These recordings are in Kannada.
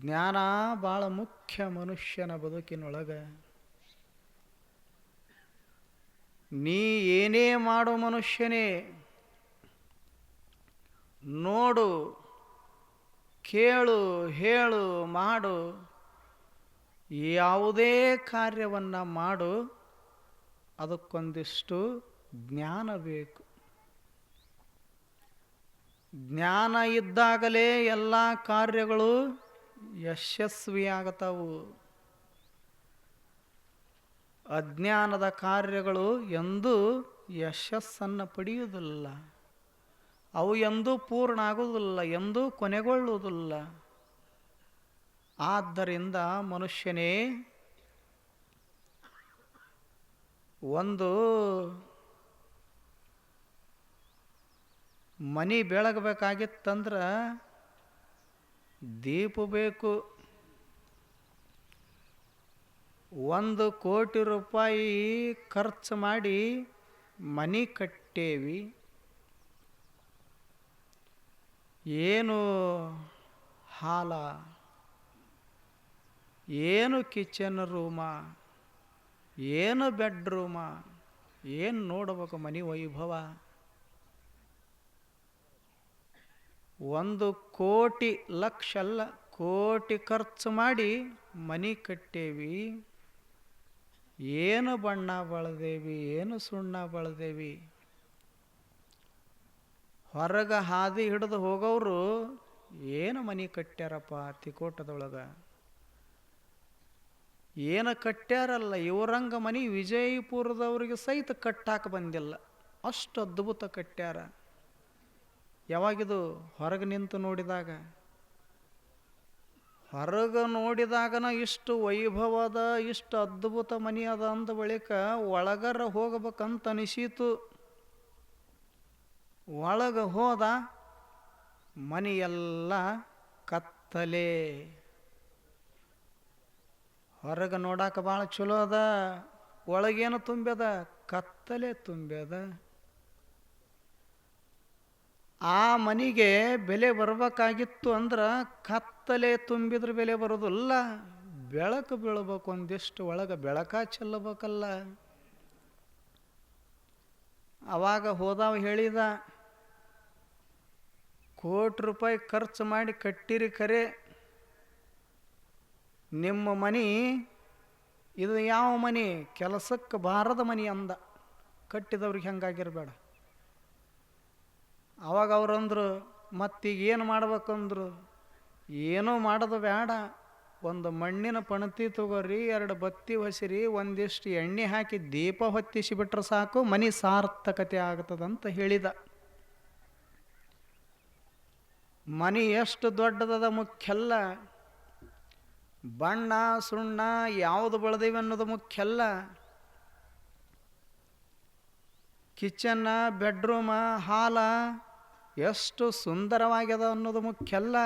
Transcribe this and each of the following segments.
ಜ್ಞಾನ ಭಾಳ ಮುಖ್ಯ ಮನುಷ್ಯನ ಬದುಕಿನೊಳಗೆ. ನೀ ಏನೇ ಮಾಡು ಮನುಷ್ಯನೇ, ನೋಡು, ಕೇಳು, ಹೇಳು, ಮಾಡು, ಯಾವುದೇ ಕಾರ್ಯವನ್ನು ಮಾಡು, ಅದಕ್ಕೊಂದಿಷ್ಟು ಜ್ಞಾನ ಬೇಕು. ಜ್ಞಾನ ಇದ್ದಾಗಲೇ ಎಲ್ಲ ಕಾರ್ಯಗಳು ಯಶಸ್ವಿಯಾಗತಾವು. ಅಜ್ಞಾನದ ಕಾರ್ಯಗಳು ಎಂದೂ ಯಶಸ್ಸನ್ನು ಪಡೆಯುವುದಿಲ್ಲ. ಅವು ಎಂದೂ ಪೂರ್ಣ ಆಗುವುದಿಲ್ಲ ಎಂದೂ ಕೊನೆಗೊಳ್ಳುವುದಿಲ್ಲ. ಆದ್ದರಿಂದ ಮನುಷ್ಯನೇ, ಒಂದು ಮನಿ ಬೆಳಗಬೇಕಾಗಿತ್ತಂದ್ರೆ ದೀಪ ಬೇಕು. ಒಂದು ಕೋಟಿ ರೂಪಾಯಿ ಖರ್ಚು ಮಾಡಿ ಮನಿ ಕಟ್ಟೇವಿ. ಏನು ಹಾಲ, ಏನು ಕಿಚನ್ ರೂಮ, ಏನು ಬೆಡ್ರೂಮ, ಏನು ನೋಡ್ಬೇಕು ಮನೆ ವೈಭವ. ಒಂದು ಕೋಟಿ ಲಕ್ಷ ಅಲ್ಲ, ಕೋಟಿ ಖರ್ಚು ಮಾಡಿ ಮನಿ ಕಟ್ಟೇವಿ. ಏನು ಬಣ್ಣ ಬಳದೇವಿ, ಏನು ಸುಣ್ಣ ಬಳದೇವಿ. ಹೊರಗೆ ಹಾದಿ ಹಿಡಿದು ಹೋಗೋರು ಏನು ಮನಿ ಕಟ್ಟ್ಯಾರಪ್ಪ ತಿಕೋಟದೊಳಗೆ ಏನು ಕಟ್ಟ್ಯಾರಲ್ಲ, ಇವರಂಗ ಮನಿ ವಿಜಯಪುರದವ್ರಿಗೆ ಸಹಿತ ಕಟ್ಟಾಕ ಬಂದಿಲ್ಲ. ಅಷ್ಟು ಅದ್ಭುತ ಕಟ್ಟ್ಯಾರ. ಯಾವಾಗಿದು ಹೊರಗೆ ನಿಂತು ನೋಡಿದಾಗ? ಹೊರಗೆ ನೋಡಿದಾಗನ ಇಷ್ಟು ವೈಭವದ ಇಷ್ಟು ಅದ್ಭುತ ಮನಿ ಅದ ಅಂದ ಬಳಿಕ ಒಳಗರ ಹೋಗ್ಬೇಕಂತ ಅನಿಸೀತು ಒಳಗೆ ಹೋದ ಮನೆಯೆಲ್ಲ ಕತ್ತಲೆ. ಹೊರಗೆ ನೋಡಾಕ ಭಾಳ ಚಲೋ ಅದ, ಒಳಗೇನು ತುಂಬ್ಯದ? ಕತ್ತಲೆ ತುಂಬ್ಯದ. ಆ ಮನೆಗೆ ಬೆಲೆ ಬರಬೇಕಾಗಿತ್ತು ಅಂದ್ರೆ ಕತ್ತಲೆ ತುಂಬಿದ್ರೆ ಬೆಲೆ ಬರೋದಲ್ಲ, ಬೆಳಕು ಬೀಳಬೇಕು ಒಂದಿಷ್ಟು ಒಳಗೆ ಬೆಳಕ ಚೆಲ್ಲಬೇಕಲ್ಲ. ಆವಾಗ ಹೋದಾವ ಹೇಳಿದ, ಕೋಟಿ ರೂಪಾಯಿ ಖರ್ಚು ಮಾಡಿ ಕಟ್ಟಿರಿ ಕರೆ ನಿಮ್ಮ ಮನೆ, ಇದು ಯಾವ ಮನೆ? ಕೆಲಸಕ್ಕೆ ಬಾರದ ಮನೆ ಅಂದ, ಕಟ್ಟಿದವ್ರಿಗೆ ಹೆಂಗಾಗಿರ್ಬೇಡ. ಅವಾಗ ಅವ್ರಂದ್ರು ಮತ್ತೀಗ ಏನು ಮಾಡ್ಬೇಕಂದ್ರು ಏನೂ ಮಾಡೋದು ಬೇಡ ಒಂದು ಮಣ್ಣಿನ ಪಣತಿ ತಗೋರಿ, ಎರಡು ಬತ್ತಿ ಹೊಸಿರಿ ಒಂದಿಷ್ಟು ಎಣ್ಣೆ ಹಾಕಿ ದೀಪ ಹೊತ್ತಿಸಿ ಬಿಟ್ರೆ ಸಾಕು, ಮನೆ ಸಾರ್ಥಕತೆ ಆಗ್ತದಂತ ಹೇಳಿದ. ಮನಿ ಎಷ್ಟು ದೊಡ್ಡದದ ಮುಖ್ಯಲ್ಲ. ಬಣ್ಣ, ಸುಣ್ಣ ಯಾವುದು ಬಳದೀವಿ ಅನ್ನೋದು ಮುಖ್ಯಲ್ಲ. ಕಿಚನ್ನ ಬೆಡ್ರೂಮ, ಹಾಲ ಎಷ್ಟು ಸುಂದರವಾಗಿದೆ ಅನ್ನೋದು ಮುಖ್ಯಲ್ಲ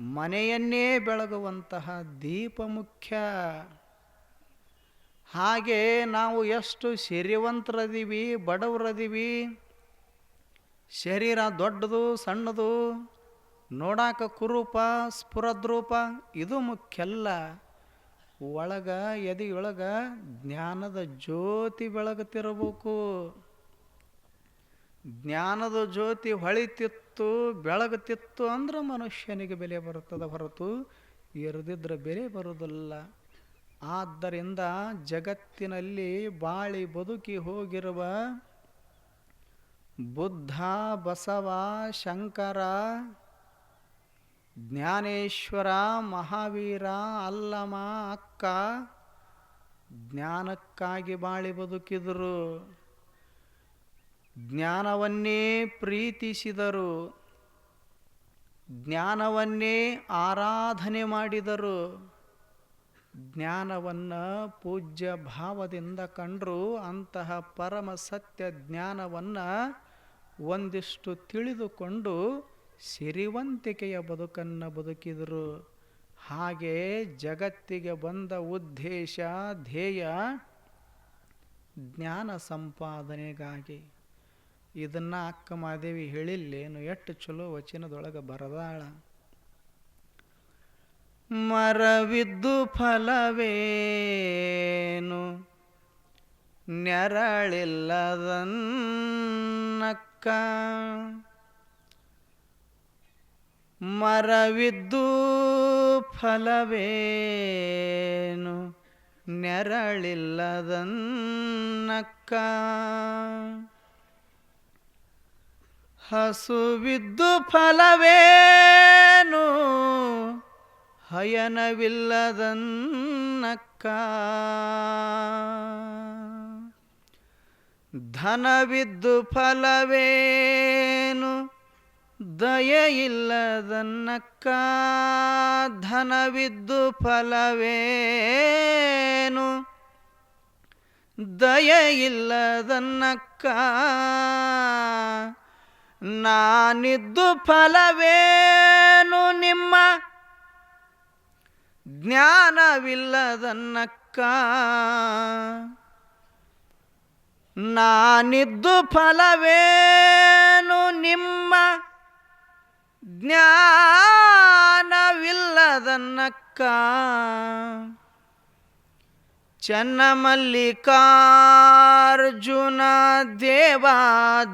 ಮನೆಯನ್ನೇ ಬೆಳಗುವಂತಹ ದೀಪ ಮುಖ್ಯ. ಹಾಗೆ ನಾವು ಎಷ್ಟು ಸಿರಿವಂತರದೀವಿ ಬಡವರದೀವಿ, ಶರೀರ ದೊಡ್ಡದು, ಸಣ್ಣದು, ನೋಡಾಕ ಕುರೂಪ, ಸ್ಫುರದ್ರೂಪ, ಇದು ಮುಖ್ಯಲ್ಲ ಒಳಗ, ಎದೆಯೊಳಗ ಜ್ಞಾನದ ಜ್ಯೋತಿ ಬೆಳಗುತ್ತಿರಬೇಕು. ಜ್ಞಾನದ ಜ್ಯೋತಿ ಹೊಳಿತಿತ್ತು, ಬೆಳಗುತ್ತಿತ್ತು ಅಂದ್ರೆ ಮನುಷ್ಯನಿಗೆ ಬೆಲೆ ಬರುತ್ತದೆ ಹೊರತು ಇರದಿದ್ರೆ ಬೆಲೆ ಬರುವುದಿಲ್ಲ ಆದ್ದರಿಂದ ಜಗತ್ತಿನಲ್ಲಿ ಬಾಳಿ ಬದುಕಿ ಹೋಗಿರುವ ಬುದ್ಧ, ಬಸವ, ಶಂಕರ, ಜ್ಞಾನೇಶ್ವರ, ಮಹಾವೀರ ಅಲ್ಲಮ ಅಕ್ಕ ಜ್ಞಾನಕ್ಕಾಗಿ ಬಾಳಿ ಬದುಕಿದರು. ಜ್ಞಾನವನ್ನೇ ಪ್ರೀತಿಸಿದರು. ಜ್ಞಾನವನ್ನೇ ಆರಾಧನೆ ಮಾಡಿದರು. ಜ್ಞಾನವನ್ನು ಪೂಜ್ಯ ಭಾವದಿಂದ ಕಂಡರು. ಅಂತಹ ಪರಮ ಸತ್ಯ ಜ್ಞಾನವನ್ನು ಒಂದಿಷ್ಟು ತಿಳಿದುಕೊಂಡು ಸಿರಿವಂತಿಕೆಯ ಬದುಕನ್ನು ಬದುಕಿದರು. ಹಾಗೆ ಜಗತ್ತಿಗೆ ಬಂದ ಉದ್ದೇಶ, ಧ್ಯೇಯ ಜ್ಞಾನ ಸಂಪಾದನೆಗಾಗಿ. ಇದನ್ನು ಅಕ್ಕ ಮಾದೇವಿ ಹೇಳಿಲ್ಲೇನು? ಎಷ್ಟು ಚಲೋ ವಚನದೊಳಗೆ ಬರದಾಳ. ಮರವಿದ್ದು ಫಲವೇನು? ನೆರಳಿಲ್ಲದನ್ನಕ್ಕ ಮರವಿದ್ದು ಫಲವೇನು? ನೆರಳಿಲ್ಲದನ್ನಕ್ಕ ಹಸುವಿದ್ದು ಫಲವೇನು? ಹಯನವಿಲ್ಲದನ್ನಕ್ಕ ಧನವಿದ್ದು ಫಲವೇನು? ದಯೆಯಿಲ್ಲದನ್ನಕ್ಕ ಧನವಿದ್ದು ಫಲವೇನು? ದಯೆಯಿಲ್ಲದನ್ನಕ್ಕ ನಾನಿದ್ದು ಫಲವೇನು ನಿಮ್ಮ ಜ್ಞಾನವಿಲ್ಲದನ್ನಕ್ಕ ನಾನಿದ್ದು ಫಲವೇನು ನಿಮ್ಮ ಜ್ಞಾನವಿಲ್ಲದನ್ನಕ್ಕ ಚನ್ನಮಲ್ಲಿಕಾರ್ಜುನ ದೇವಾ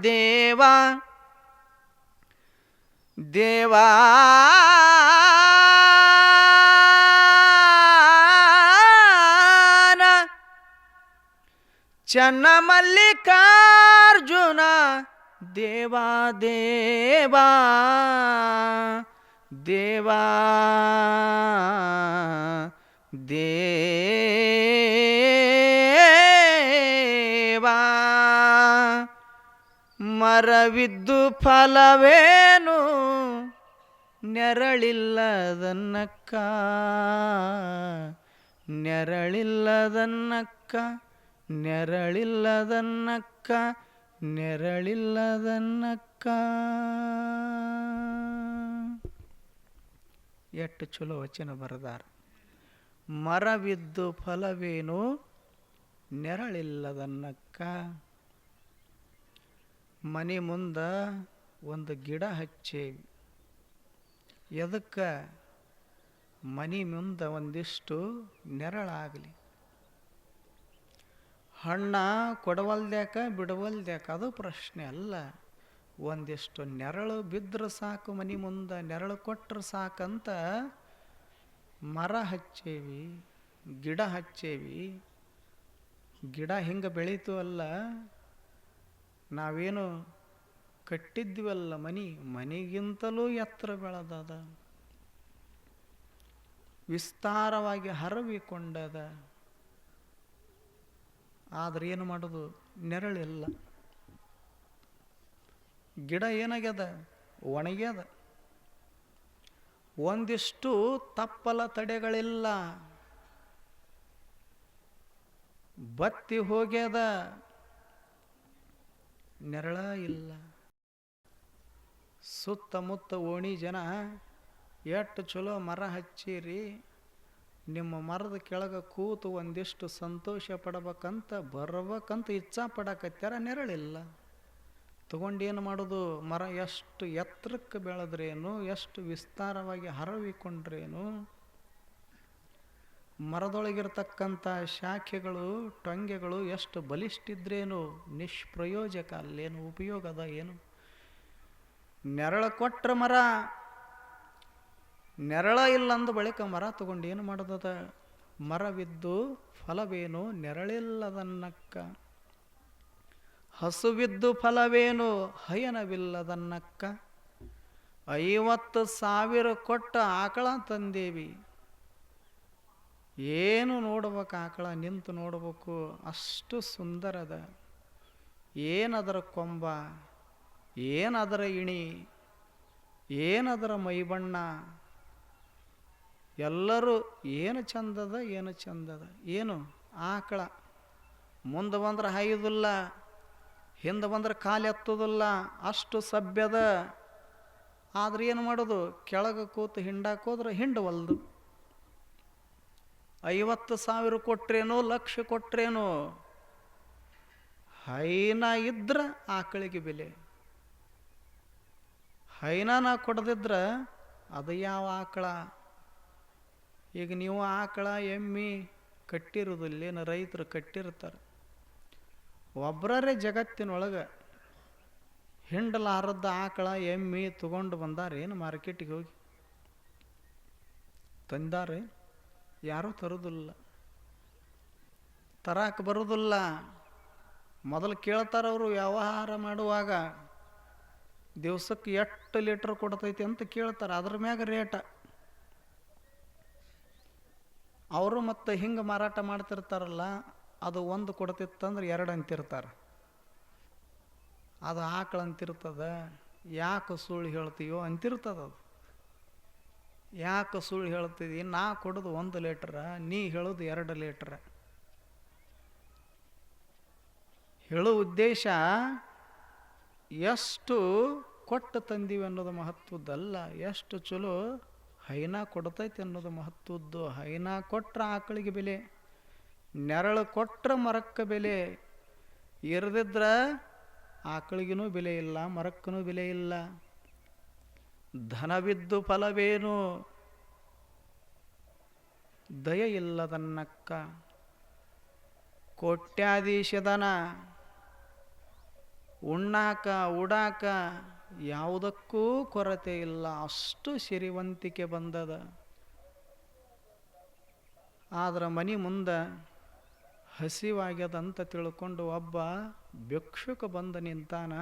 ದೇವಾ ದೇವಾ ಚನ್ನ ಮಲ್ಲಿಕಾರ್ಜುನ ದೇವಾ ದೇವಾ ದೇವಾ ದೇವಾ. ಮರವಿದ್ದು ಫಲವೇನು? ನೆರಳಿಲ್ಲದನ್ನಕ್ಕ ನೆರಳಿಲ್ಲದನ್ನಕ್ಕ ನೆರಳಿಲ್ಲದನ್ನಕ್ಕ ನೆರಳಿಲ್ಲದನ್ನಕ್ಕ ಎಷ್ಟು ಚಲೋ ವಚನ ಬರದಾರ. ಮರವಿದ್ದು ಫಲವೇನು? ನೆರಳಿಲ್ಲದನ್ನಕ್ಕ ಮನೆ ಮುಂದೆ ಒಂದು ಗಿಡ ಹಚ್ಚೇವಿ ಎದಕ್ಕೆ ಮನೆ ಮುಂದೆ ಒಂದಿಷ್ಟು ನೆರಳಾಗಲಿ. ಹಣ್ಣ ಕೊಡವಲ್ದ್ಯಾಕ, ಬಿಡವಲ್ದ್ಯಾಕ, ಅದು ಪ್ರಶ್ನೆ ಅಲ್ಲ. ಒಂದಿಷ್ಟು ನೆರಳು ಬಿದ್ದರೆ ಸಾಕು, ಮನೆ ಮುಂದೆ ನೆರಳು ಕೊಟ್ಟರೆ ಸಾಕಂತ ಮರ ಹಚ್ಚೇವಿ, ಗಿಡ ಹಚ್ಚೇವಿ. ಗಿಡ ಹಿಂಗೆ ಬೆಳೀತು ಅಲ್ಲ, ನಾವೇನು ಕಟ್ಟಿದ್ವಲ್ಲ ಮನಿ, ಮನಿಗಿಂತಲೂ ಎತ್ತರ ಬೆಳೆದದ. ವಿಸ್ತಾರವಾಗಿ ಹರವಿಕೊಂಡದ. ಆದ್ರೆ ಏನು ಮಾಡೋದು? ನೆರಳಿಲ್ಲ. ಗಿಡ ಏನಾಗ್ಯದ? ಒಣಗ್ಯದ. ಒಂದಿಷ್ಟು ತಪ್ಪಲ ತಡೆಗಳಿಲ್ಲ. ಬತ್ತಿ ಹೋಗ್ಯದ. ನೆರಳ ಇಲ್ಲ. ಸುತ್ತಮುತ್ತ ಓಣಿ ಜನ, ಎಷ್ಟು ಚಲೋ ಮರ ಹಚ್ಚಿರಿ. ನಿಮ್ಮ ಮರದ ಕೆಳಗೆ ಕೂತು ಒಂದಿಷ್ಟು ಸಂತೋಷ ಪಡಬೇಕಂತ, ಬರ್ಬೇಕಂತ ಇಚ್ಛಾ ಪಡಕತ್ಯಾರ ನೆರಳಿಲ್ಲ. ತಗೊಂಡೇನು ಮಾಡೋದು? ಮರ ಎಷ್ಟು ಎತ್ತರಕ್ಕೆ ಬೆಳೆದ್ರೇನು? ಎಷ್ಟು ವಿಸ್ತಾರವಾಗಿ ಹರವಿಕೊಂಡ್ರೇನು? ಮರದೊಳಗಿರ್ತಕ್ಕಂಥ ಶಾಖೆಗಳು, ಟೊಂಗೆಗಳು ಎಷ್ಟು ಬಲಿಷ್ಠಿದ್ರೇನು? ನಿಷ್ಪ್ರಯೋಜಕ ಅಲ್ಲೇನು? ಉಪಯೋಗದ ಏನು? ನೆರಳು ಕೊಟ್ರ ಮರ. ನೆರಳ ಇಲ್ಲಂದ ಬಳಿಕ ಮರ ತಗೊಂಡು ಏನು ಮಾಡೋದದ? ಮರವಿದ್ದು ಫಲವೇನು? ನೆರಳಿಲ್ಲದನ್ನಕ್ಕ. ಹಸುವಿದ್ದು ಫಲವೇನು? ಹಯನವಿಲ್ಲದನ್ನಕ್ಕ. ಐವತ್ತು ಸಾವಿರ ಕೊಟ್ಟ ಆಕಳ ತಂದೇವಿ. ಏನು ನೋಡ್ಬೇಕು ಆಕಳ? ನಿಂತು ನೋಡ್ಬೇಕು. ಅಷ್ಟು ಸುಂದರದ. ಏನದರ ಕೊಂಬ. ಏನದರ ಇಣಿ, ಏನದರ ಮೈಬಣ್ಣ, ಎಲ್ಲರೂ ಏನು ಚಂದದ ಏನು ಚಂದದ, ಏನು ಆಕಳ. ಮುಂದೆ ಬಂದ್ರೆ ಹಾಯುವುದಿಲ್ಲ, ಹಿಂದೆ ಬಂದ್ರೆ ಕಾಲು ಎತ್ತುದಿಲ್ಲ ಅಷ್ಟು ಸಭ್ಯದ. ಆದ್ರೆ ಏನು ಮಾಡೋದು? ಕೆಳಗೆ ಕೂತು ಹಿಂಡಾಕೋದ್ರೆ ಹಿಂಡವಲ್ದು ಐವತ್ತು ಸಾವಿರ ಕೊಟ್ರೇನೋ, ಲಕ್ಷ ಕೊಟ್ರೇನೋ, ಹೈನ ಇದ್ರೆ ಆಕಳಿಗೆ ಬೆಲೆ. ಹೈನ ನಾ ಕೊಡದಿದ್ರೆ ಅದು ಯಾವ ಆಕಳ? ಈಗ ನೀವು ಆಕಳ, ಎಮ್ಮಿ ಕಟ್ಟಿರೋದಿಲ್ಲ ಏನು ರೈತರು ಕಟ್ಟಿರ್ತಾರೆ. ಒಬ್ಬರೇ ಜಗತ್ತಿನೊಳಗೆ ಹಿಂಡಲಾರದ್ದ ಆಕಳ, ಎಮ್ಮಿ ತಗೊಂಡು ಬಂದಾರೇನು ಮಾರ್ಕೆಟಿಗೆ ಹೋಗಿ? ತಂದಾರೆ, ಯಾರೂ ತರೋದಿಲ್ಲ. ತರಾಕ ಬರೋದಿಲ್ಲ. ಮೊದಲು ಕೇಳ್ತಾರವರು, ವ್ಯವಹಾರ ಮಾಡುವಾಗ ದಿವ್ಸಕ್ಕೆ ಎಷ್ಟು ಲೀಟ್ರ್ ಕೊಡ್ತೈತಿ ಅಂತ ಕೇಳ್ತಾರೆ. ಅದ್ರ ಮ್ಯಾಗ ರೇಟ ಅವರು ಮತ್ತು ಹಿಂಗೆ ಮಾರಾಟ ಮಾಡ್ತಿರ್ತಾರಲ್ಲ, ಅದು ಒಂದು ಕೊಡ್ತಿತ್ತಂದ್ರೆ ಎರಡು ಅಂತಿರ್ತಾರೆ. ಅದು ಆಕಳ ಅಂತಿರ್ತದ, ಯಾಕೆ ಸುಳ್ಳು ಹೇಳ್ತೀಯೋ ಅಂತಿರ್ತದ ಅದು. ಯಾಕೆ ಸುಳ್ಳು ಹೇಳ್ತಿದ್ದಿ ನಾ ಕೊಡೋದು ಒಂದು ಲೀಟ್ರ ನೀ ಹೇಳೋದು ಎರಡು ಲೀಟ್ರ ಹೇಳೋ ಉದ್ದೇಶ ಎಷ್ಟು ಕೊಟ್ಟು ತಂದೀವಿ ಅನ್ನೋದು ಮಹತ್ವದ್ದಲ್ಲ, ಎಷ್ಟು ಚಲೋ ಹೈನಾ ಕೊಡ್ತೈತಿ ಅನ್ನೋದು ಮಹತ್ವದ್ದು. ಹೈನಾ ಕೊಟ್ರೆ ಆಕಳಿಗೆ ಬೆಲೆ, ನೆರಳು ಕೊಟ್ರೆ ಮರಕ್ಕೆ ಬೆಲೆ, ಇರದಿದ್ರೆ ಆಕಳಿಗೂ ಬೆಲೆ ಇಲ್ಲ ಮರಕ್ಕೂ ಬೆಲೆ ಇಲ್ಲ. ಧನವಿದ್ದು ಫಲವೇನು? ದಯ ಇಲ್ಲದನ್ನಕ್ಕ. ಕೋಟ್ಯಾಧೀಶದನ ಉಣ್ಣಾಕ, ಉಡಾಕ ಯಾವುದಕ್ಕೂ ಕೊರತೆ ಇಲ್ಲ. ಅಷ್ಟು ಸಿರಿವಂತಿಕೆ ಬಂದದ. ಆದ್ರೆ ಮನೆ ಮುಂದೆ ಹಸಿವಾಗ್ಯದಂತ ತಿಳ್ಕೊಂಡು ಒಬ್ಬ ಭಿಕ್ಷುಕ ಬಂದ ನಿಂತಾನ.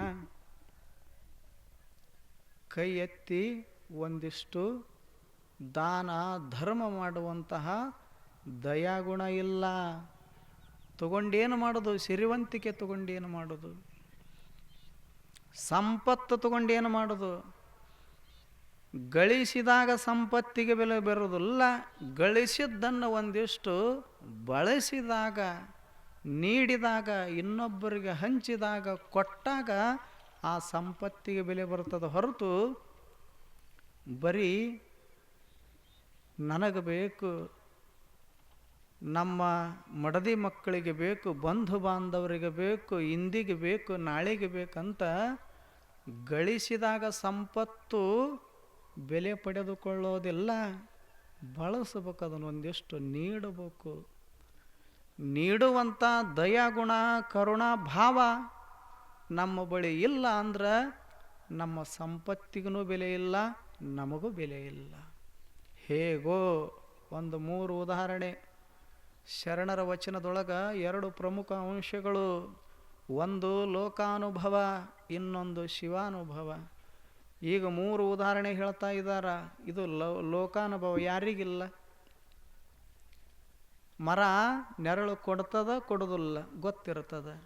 ಕೈ ಎತ್ತಿ ಒಂದಿಷ್ಟು ದಾನ, ಧರ್ಮ ಮಾಡುವಂತಹ ದಯಾಗುಣ ಇಲ್ಲ. ತಗೊಂಡೇನು ಮಾಡೋದು? ಸಿರಿವಂತಿಕೆ ತಗೊಂಡೇನು ಮಾಡೋದು? ಸಂಪತ್ತು ತಗೊಂಡೇನು ಮಾಡೋದು? ಗಳಿಸಿದಾಗ ಸಂಪತ್ತಿಗೆ ಬೆಲೆ ಬರೋದಿಲ್ಲ ಗಳಿಸಿದ್ದನ್ನು ಒಂದಿಷ್ಟು ಬಳಸಿದಾಗ, ನೀಡಿದಾಗ, ಇನ್ನೊಬ್ಬರಿಗೆ ಹಂಚಿದಾಗ, ಕೊಟ್ಟಾಗ ಆ ಸಂಪತ್ತಿಗೆ ಬೆಲೆ ಬರ್ತದೆ ಹೊರತು ಬರೀ ನನಗೆ ಬೇಕು ನಮ್ಮ ಮಡದಿ ಮಕ್ಕಳಿಗೆ ಬೇಕು, ಬಂಧು ಬಾಂಧವರಿಗೆ ಬೇಕು, ಇಂದಿಗೆ ಬೇಕು, ನಾಳೆಗೆ ಬೇಕಂತ ಗಳಿಸಿದಾಗ ಸಂಪತ್ತು ಬೆಲೆ ಪಡೆದುಕೊಳ್ಳೋದಿಲ್ಲ. ಬಳಸಬೇಕು ಅದನ್ನು ಒಂದಿಷ್ಟು ನೀಡಬೇಕು. ನೀಡುವಂಥ ದಯಾಗುಣ ಕರುಣಾ ಭಾವ ನಮ್ಮ ಬಳಿ ಇಲ್ಲ ಅಂದ್ರೆ ನಮ್ಮ ಸಂಪತ್ತಿಗೂ ಬೆಲೆ ಇಲ್ಲ, ನಮಗೂ ಬೆಲೆ ಇಲ್ಲ. ಹೇಗೋ ಒಂದು ಮೂರು ಉದಾಹರಣೆ. ಶರಣರ ವಚನದೊಳಗೆ ಎರಡು ಪ್ರಮುಖ ಅಂಶಗಳು. ಒಂದು ಲೋಕಾನುಭವ, ಇನ್ನೊಂದು ಶಿವಾನುಭವ. ಈಗ ಮೂರು ಉದಾಹರಣೆ ಹೇಳ್ತಾ ಇದ್ದಾರ. ಇದು ಲೋಕಾನುಭವ ಯಾರಿಗಿಲ್ಲ? ಮರ ನೆರಳು ಕೊಡ್ತದ, ಕೊಡೋದಿಲ್ಲ, ಗೊತ್ತಿರ್ತದ.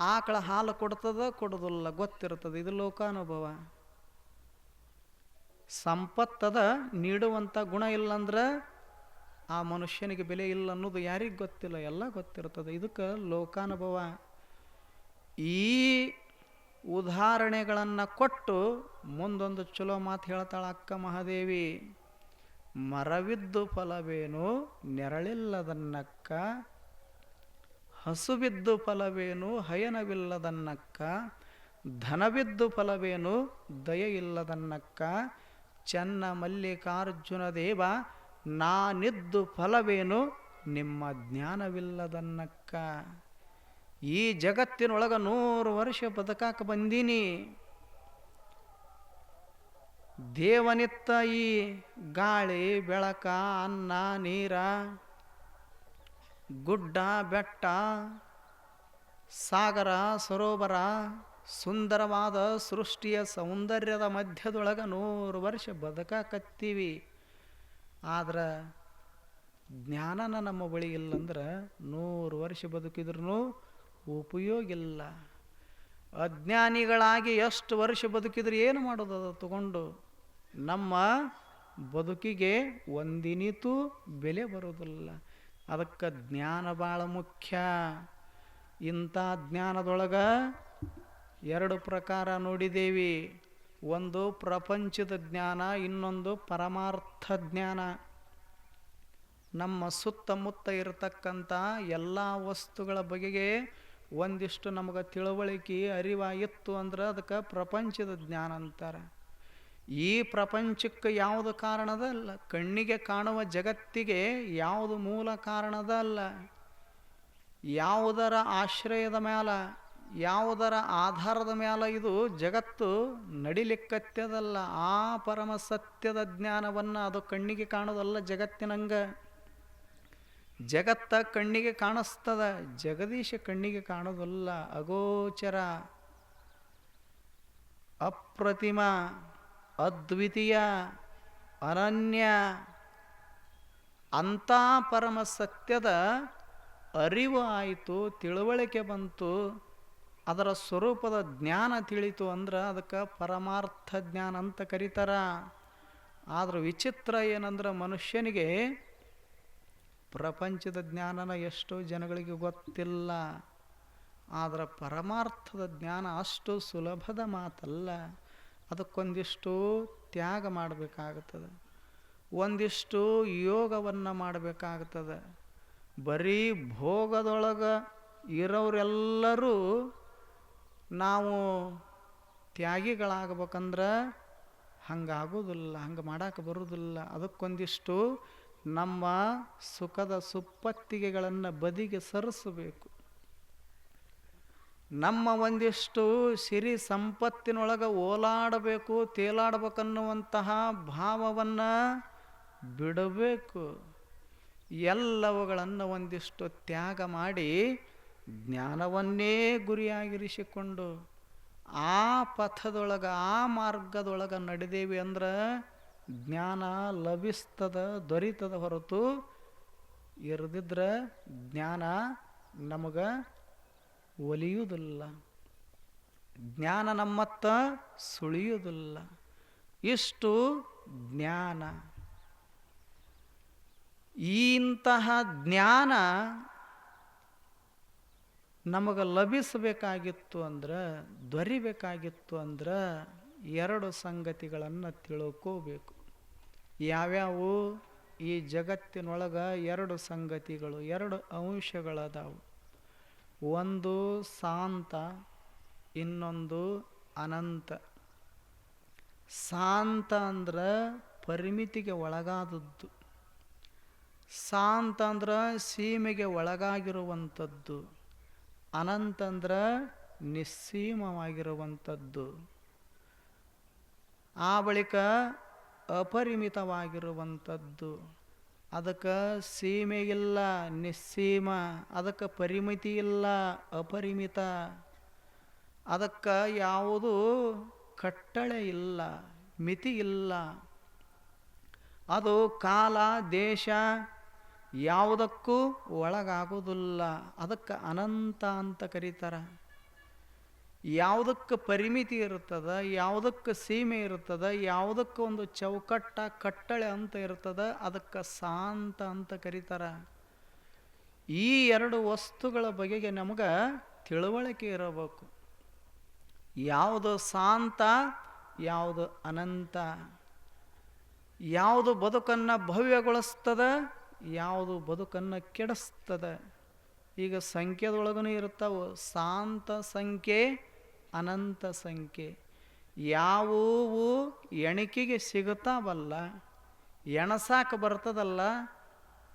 ಆಕಳ ಹಾಲು ಕೊಡ್ತದ, ಕೊಡೋದಿಲ್ಲ, ಗೊತ್ತಿರ್ತದ. ಇದು ಲೋಕಾನುಭವ. ಸಂಪತ್ತದ ನೀಡುವಂಥ ಗುಣ ಇಲ್ಲಂದ್ರೆ ಆ ಮನುಷ್ಯನಿಗೆ ಬೆಲೆ ಇಲ್ಲ ಅನ್ನೋದು ಯಾರಿಗೆ ಗೊತ್ತಿಲ್ಲ? ಎಲ್ಲ ಗೊತ್ತಿರ್ತದೆ. ಇದಕ್ಕೆ ಲೋಕಾನುಭವ. ಈ ಉದಾಹರಣೆಗಳನ್ನು ಕೊಟ್ಟು ಮುಂದೊಂದು ಚಲೋ ಮಾತು ಹೇಳ್ತಾಳೆ ಅಕ್ಕ ಮಹಾದೇವಿ. ಮರವಿದ್ದು ಫಲವೇನು, ನೆರಳಿಲ್ಲದನ್ನಕ್ಕ. ಹಸುಬಿದ್ದು ಫಲವೇನು, ಹಯನವಿಲ್ಲದನ್ನಕ್ಕ. ಧನವಿದ್ದು ಫಲವೇನು ದಯ ಇಲ್ಲದನ್ನಕ್ಕ ಚೆನ್ನ ಮಲ್ಲಿಕಾರ್ಜುನ ದೇವ ನಾನಿದ್ದು ಫಲವೇನು? ನಿಮ್ಮ ಜ್ಞಾನವಿಲ್ಲದನ್ನಕ್ಕ. ಈ ಜಗತ್ತಿನೊಳಗ ನೂರು ವರ್ಷ ಬದುಕಾಕ ಬಂದೀನಿ. ದೇವನಿತ್ತ ಈ ಗಾಳಿ, ಬೆಳಕ, ಅನ್ನ, ನೀರ, ಗುಡ್ಡ, ಬೆಟ್ಟ, ಸಾಗರ, ಸರೋವರ, ಸುಂದರವಾದ ಸೃಷ್ಟಿಯ ಸೌಂದರ್ಯದ ಮಧ್ಯದೊಳಗ ನೂರು ವರ್ಷ ಬದುಕಾಕತ್ತೀವಿ. ಆದ್ರೆ ಜ್ಞಾನನ ನಮ್ಮ ಬಳಿ ಇಲ್ಲಂದ್ರೆ ನೂರು ವರ್ಷ ಬದುಕಿದ್ರೂ ಉಪಯೋಗ ಇಲ್ಲ. ಅಜ್ಞಾನಿಗಳಾಗಿ ಎಷ್ಟು ವರ್ಷ ಬದುಕಿದ್ರೆ ಏನು ಮಾಡೋದು ಅದು ತಗೊಂಡು? ನಮ್ಮ ಬದುಕಿಗೆ ಒಂದಿನಿತೂ ಬೆಲೆ ಬರೋದಿಲ್ಲ. ಅದಕ್ಕೆ ಜ್ಞಾನ ಭಾಳ ಮುಖ್ಯ. ಇಂಥ ಜ್ಞಾನದೊಳಗೆ ಎರಡು ಪ್ರಕಾರ ನೋಡಿದ್ದೇವೆ ಒಂದು ಪ್ರಪಂಚದ ಜ್ಞಾನ, ಇನ್ನೊಂದು ಪರಮಾರ್ಥ ಜ್ಞಾನ. ನಮ್ಮ ಸುತ್ತಮುತ್ತ ಇರತಕ್ಕಂಥ ಎಲ್ಲ ವಸ್ತುಗಳ ಬಗೆಗೆ ಒಂದಿಷ್ಟು ನಮಗೆ ತಿಳುವಳಿಕೆ ಅರಿವಾಗಿತ್ತು ಅಂದ್ರೆ ಅದಕ್ಕೆ ಪ್ರಪಂಚದ ಜ್ಞಾನ ಅಂತಾರೆ. ಈ ಪ್ರಪಂಚಕ್ಕೆ ಯಾವುದು ಕಾರಣದ ಅಲ್ಲ? ಕಣ್ಣಿಗೆ ಕಾಣುವ ಜಗತ್ತಿಗೆ ಯಾವುದು ಮೂಲ ಕಾರಣದ ಅಲ್ಲ? ಯಾವುದರ ಆಶ್ರಯದ ಮ್ಯಾಲ? ಯಾವುದರ ಆಧಾರದ ಮ್ಯಾಲ ಇದು ಜಗತ್ತು ನಡಿಲಿಕ್ಕತ್ಯದಲ್ಲ, ಆ ಪರಮ ಸತ್ಯದ ಜ್ಞಾನವನ್ನು ಅದು ಕಣ್ಣಿಗೆ ಕಾಣೋದಲ್ಲ ಜಗತ್ತಿನಂಗ. ಜಗತ್ತ ಕಣ್ಣಿಗೆ ಕಾಣಿಸ್ತದ, ಜಗದೀಶ ಕಣ್ಣಿಗೆ ಕಾಣೋದಲ್ಲ, ಅಗೋಚರ. ಅಪ್ರತಿಮ, ಅದ್ವಿತೀಯ, ಅನನ್ಯ. ಅಂಥ ಪರಮ ಸತ್ಯದ ಅರಿವು ಆಯಿತು, ತಿಳುವಳಿಕೆ ಬಂತು. ಅದರ ಸ್ವರೂಪದ ಜ್ಞಾನ ತಿಳಿತು ಅಂದ್ರೆ ಅದಕ್ಕೆ ಪರಮಾರ್ಥ ಜ್ಞಾನ ಅಂತ ಕರೀತಾರ. ಆದ್ರೆ ವಿಚಿತ್ರ ಏನಂದ್ರೆ ಮನುಷ್ಯನಿಗೆ ಪ್ರಪಂಚದ ಜ್ಞಾನನ ಎಷ್ಟೋ ಜನಗಳಿಗೆ ಗೊತ್ತಿಲ್ಲ. ಆದರೆ ಪರಮಾರ್ಥದ ಜ್ಞಾನ ಅಷ್ಟು ಸುಲಭದ ಮಾತಲ್ಲ. ಅದಕ್ಕೊಂದಿಷ್ಟು ತ್ಯಾಗ ಮಾಡಬೇಕಾಗುತ್ತದೆ. ಒಂದಿಷ್ಟು ಯೋಗವನ್ನು ಮಾಡಬೇಕಾಗ್ತದೆ ಬರೀ ಭೋಗದೊಳಗೆ ಇರೋರೆಲ್ಲರೂ ನಾವು ತ್ಯಾಗಿಗಳಾಗಬೇಕಂದ್ರೆ ಹಂಗಾಗೋದಿಲ್ಲ, ಹಂಗೆ ಮಾಡೋಕೆ ಬರೋದಿಲ್ಲ. ಅದಕ್ಕೊಂದಿಷ್ಟು ನಮ್ಮ ಸುಖದ ಸುಪ್ಪತ್ತಿಗೆಗಳನ್ನು ಬದಿಗೆ ಸರಿಸಬೇಕು. ನಮ್ಮ ಒಂದಿಷ್ಟು ಸಿರಿ ಸಂಪತ್ತಿನೊಳಗೆ ಓಲಾಡಬೇಕು, ತೇಲಾಡಬೇಕನ್ನುವಂತಹ ಭಾವವನ್ನು ಬಿಡಬೇಕು. ಎಲ್ಲವುಗಳನ್ನು ಒಂದಿಷ್ಟು ತ್ಯಾಗ ಮಾಡಿ ಜ್ಞಾನವನ್ನೇ ಗುರಿಯಾಗಿರಿಸಿಕೊಂಡು ಆ ಪಥದೊಳಗೆ, ಆ ಮಾರ್ಗದೊಳಗೆ ನಡೆದೇವಿ ಅಂದ್ರೆ ಜ್ಞಾನ ಲಭಿಸ್ತದ, ದೊರೀತದ ಹೊರತು ಇರದಿದ್ರೆ ಜ್ಞಾನ ನಮಗೆ ಒಲಿಯುವುದಿಲ್ಲ ಜ್ಞಾನ ನಮ್ಮತ್ತ ಸುಳಿಯುವುದಿಲ್ಲ ಇಷ್ಟು ಜ್ಞಾನ. ಇಂತಹ ಜ್ಞಾನ ನಮಗೆ ಲಭಿಸಬೇಕಾಗಿತ್ತು ಅಂದ್ರೆ ದೊರಿಬೇಕಾಗಿತ್ತು ಅಂದ್ರೆ ಎರಡು ಸಂಗತಿಗಳನ್ನು ತಿಳ್ಕೋಬೇಕು. ಯಾವ್ಯಾವು? ಈ ಜಗತ್ತಿನೊಳಗೆ ಎರಡು ಸಂಗತಿಗಳು, ಎರಡು ಅಂಶಗಳದಾವು. ಒಂದು ಶಾಂತ, ಇನ್ನೊಂದು ಅನಂತ. ಶಾಂತ ಅಂದ್ರೆ ಪರಿಮಿತಿಗೆ ಒಳಗಾದದ್ದು. ಶಾಂತ ಅಂದ್ರೆ ಸೀಮೆಗೆ ಒಳಗಾಗಿರುವಂಥದ್ದು. ಅನಂತ ಅಂದ್ರೆ ನಿಸ್ಸೀಮವಾಗಿರುವಂಥದ್ದು. ಆ ಬಳಿಕ ಅಪರಿಮಿತವಾಗಿರುವಂಥದ್ದು. ಅದಕ್ಕೆ ಸೀಮೆಯಿಲ್ಲ ಇಲ್ಲ ನಿಸ್ಸೀಮ. ಅದಕ್ಕೆ ಪರಿಮಿತಿ ಇಲ್ಲ ಅಪರಿಮಿತ. ಅದಕ್ಕೆ ಯಾವುದು ಕಟ್ಟಳೆ ಇಲ್ಲ ಮಿತಿ ಇಲ್ಲ ಅದು ಕಾಲ, ದೇಶ ಯಾವುದಕ್ಕೂ ಒಳಗಾಗೋದಿಲ್ಲ ಅದಕ್ಕೆ ಅನಂತ ಅಂತ ಕರೀತಾರೆ. ಯಾವುದಕ್ಕೆ ಪರಿಮಿತಿ ಇರುತ್ತದೆ, ಯಾವುದಕ್ಕೆ ಸೀಮೆ ಇರುತ್ತದೆ, ಯಾವುದಕ್ಕೆ ಒಂದು ಚೌಕಟ್ಟ, ಕಟ್ಟಳೆ ಅಂತ ಇರ್ತದ ಅದಕ್ಕೆ ಶಾಂತ ಅಂತ ಕರೀತಾರ. ಈ ಎರಡು ವಸ್ತುಗಳ ಬಗೆಗೆ ನಮಗೆ ತಿಳುವಳಿಕೆ ಇರಬೇಕು. ಯಾವುದು ಶಾಂತ ಯಾವುದು ಅನಂತ. ಯಾವುದು ಬದುಕನ್ನು ಭವ್ಯಗೊಳಿಸ್ತದ ಯಾವುದು ಬದುಕನ್ನು ಕೆಡಿಸ್ತದೆ. ಈಗ ಸಂಖ್ಯೆದೊಳಗೂ ಇರ್ತಾವೆ ಶಾಂತ ಸಂಖ್ಯೆ, ಅನಂತ ಸಂಖ್ಯೆ. ಯಾವುವು ಎಣಿಕೆಗೆ ಸಿಗುತ್ತಾವಲ್ಲ, ಎಣಸಾಕ ಬರ್ತದಲ್ಲ,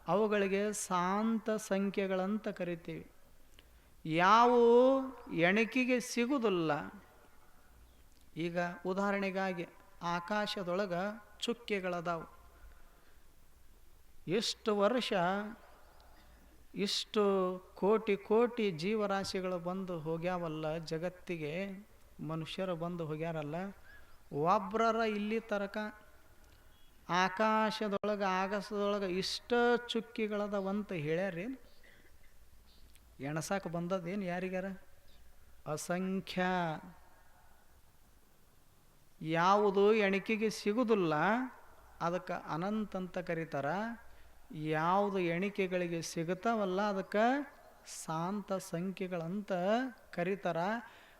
ಅವುಗಳಿಗೆ ಶಾಂತ ಸಂಖ್ಯೆಗಳಂತ ಕರಿತೀವಿ. ಯಾವು ಎಣಿಕೆಗೆ ಸಿಗುವುದಿಲ್ಲ. ಈಗ ಉದಾಹರಣೆಗಾಗಿ ಆಕಾಶದೊಳಗೆ ಚುಕ್ಕೆಗಳದಾವು. ಎಷ್ಟು ವರ್ಷ, ಇಷ್ಟು ಕೋಟಿ ಕೋಟಿ ಜೀವರಾಶಿಗಳು ಬಂದು ಹೋಗ್ಯಾವಲ್ಲ, ಜಗತ್ತಿಗೆ ಮನುಷ್ಯರು ಬಂದು ಹೋಗ್ಯಾರಲ್ಲ, ಒಬ್ರರ ಇಲ್ಲಿ ತರಕ ಆಕಾಶದೊಳಗೆ, ಆಗಸದೊಳಗೆ ಇಷ್ಟ ಚುಕ್ಕಿಗಳದವಂತ ಹೇಳ್ಯಾರಿ ಎಣಸಾಕೆ ಬಂದದೇನು ಯಾರಿಗಾರ ಅಸಂಖ್ಯ. ಯಾವುದು ಎಣಿಕೆಗೆ ಸಿಗುವುದಿಲ್ಲ ಅದಕ್ಕೆ ಅನಂತ ಅಂತ ಕರೀತಾರ. ಯಾವುದು ಎಣಿಕೆಗಳಿಗೆ ಸಿಗುತ್ತವಲ್ಲ ಅದಕ್ಕೆ ಶಾಂತ ಸಂಖ್ಯೆಗಳಂತ ಕರೀತಾರ.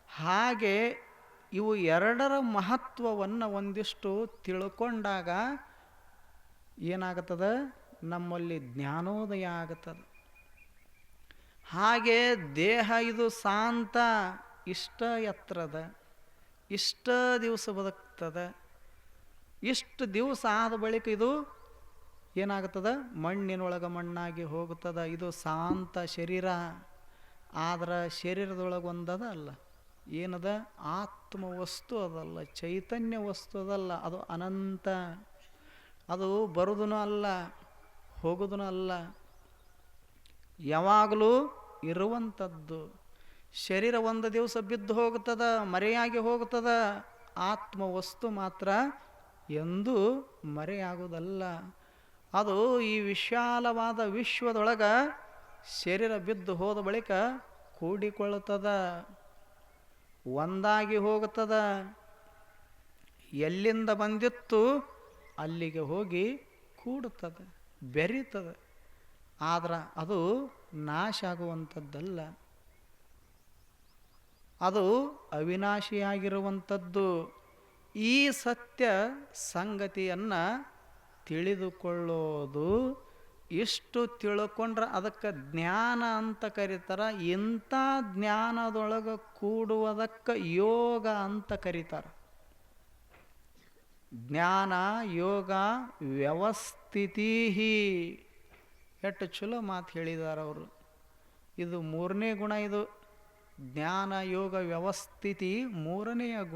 ಹಾಗೆ ಇವು ಎರಡರ ಮಹತ್ವವನ್ನು ಒಂದಿಷ್ಟು ತಿಳ್ಕೊಂಡಾಗ ಏನಾಗುತ್ತದೆ? ನಮ್ಮಲ್ಲಿ ಜ್ಞಾನೋದಯ ಆಗುತ್ತದೆ. ಹಾಗೆ ದೇಹ ಇದು ಶಾಂತ ಇಷ್ಟ ಎತ್ತರದ ಇಷ್ಟ ದಿವಸ ಬದುಕ್ತದೆ, ಇಷ್ಟು ದಿವಸ ಆದ ಬಳಿಕ ಇದು ಏನಾಗುತ್ತದ? ಮಣ್ಣಿನೊಳಗೆ ಮಣ್ಣಾಗಿ ಹೋಗುತ್ತದೆ. ಇದು ಶಾಂತ ಶರೀರ. ಆದ್ರೆ ಶರೀರದೊಳಗೆ ಒಂದದ ಅಲ್ಲ. ಏನದ? ಆತ್ಮ ವಸ್ತು ಅದಲ್ಲ. ಚೈತನ್ಯ ವಸ್ತು ಅದಲ್ಲ. ಅದು ಅನಂತ. ಅದು ಬರುದೂ ಅಲ್ಲ ಹೋಗುದೂ ಅಲ್ಲ. ಯಾವಾಗಲೂ ಇರುವಂಥದ್ದು ಶರೀರ ಒಂದು ದಿವಸ ಬಿದ್ದು ಹೋಗುತ್ತದ, ಮರೆಯಾಗಿ ಹೋಗುತ್ತದೆ. ಆತ್ಮ ವಸ್ತು ಮಾತ್ರ ಎಂದೂ ಮರೆಯಾಗುವುದಲ್ಲ. ಅದು ಈ ವಿಶಾಲವಾದ ವಿಶ್ವದೊಳಗೆ ಶರೀರ ಬಿದ್ದು ಹೋದ ಬಳಿಕ ಕೂಡಿಕೊಳ್ಳುತ್ತದ, ಒಂದಾಗಿ ಹೋಗುತ್ತದ. ಎಲ್ಲಿಂದ ಬಂದಿತ್ತು ಅಲ್ಲಿಗೆ ಹೋಗಿ ಕೂಡುತ್ತದೆ, ಬೆರೀತದೆ. ಆದ್ರೆ ಅದು ನಾಶ ಆಗುವಂಥದ್ದಲ್ಲ ಅದು ಅವಿನಾಶಿಯಾಗಿರುವಂಥದ್ದು ಈ ಸತ್ಯ ಸಂಗತಿಯನ್ನು ತಿಳಿದುಕೊಳ್ಳೋದು ಇಷ್ಟು ತಿಳ್ಕೊಂಡ್ರೆ ಅದಕ್ಕೆ ಜ್ಞಾನ ಅಂತ ಕರೀತಾರೆ, ಇಂಥ ಜ್ಞಾನದೊಳಗೆ ಕೂಡುವುದಕ್ಕೆ ಯೋಗ ಅಂತ ಕರೀತಾರೆ. ಜ್ಞಾನ, ಯೋಗ ವ್ಯವಸ್ಥಿತಿ ಎಷ್ಟು ಚಲೋ ಮಾತು ಹೇಳಿದ್ದಾರೆ ಅವರು. ಇದು ಮೂರನೇ ಗುಣ ಇದು. ಜ್ಞಾನ, ಯೋಗ, ವ್ಯವಸ್ಥಿತಿ ಮೂರನೆಯ ಗುಣ.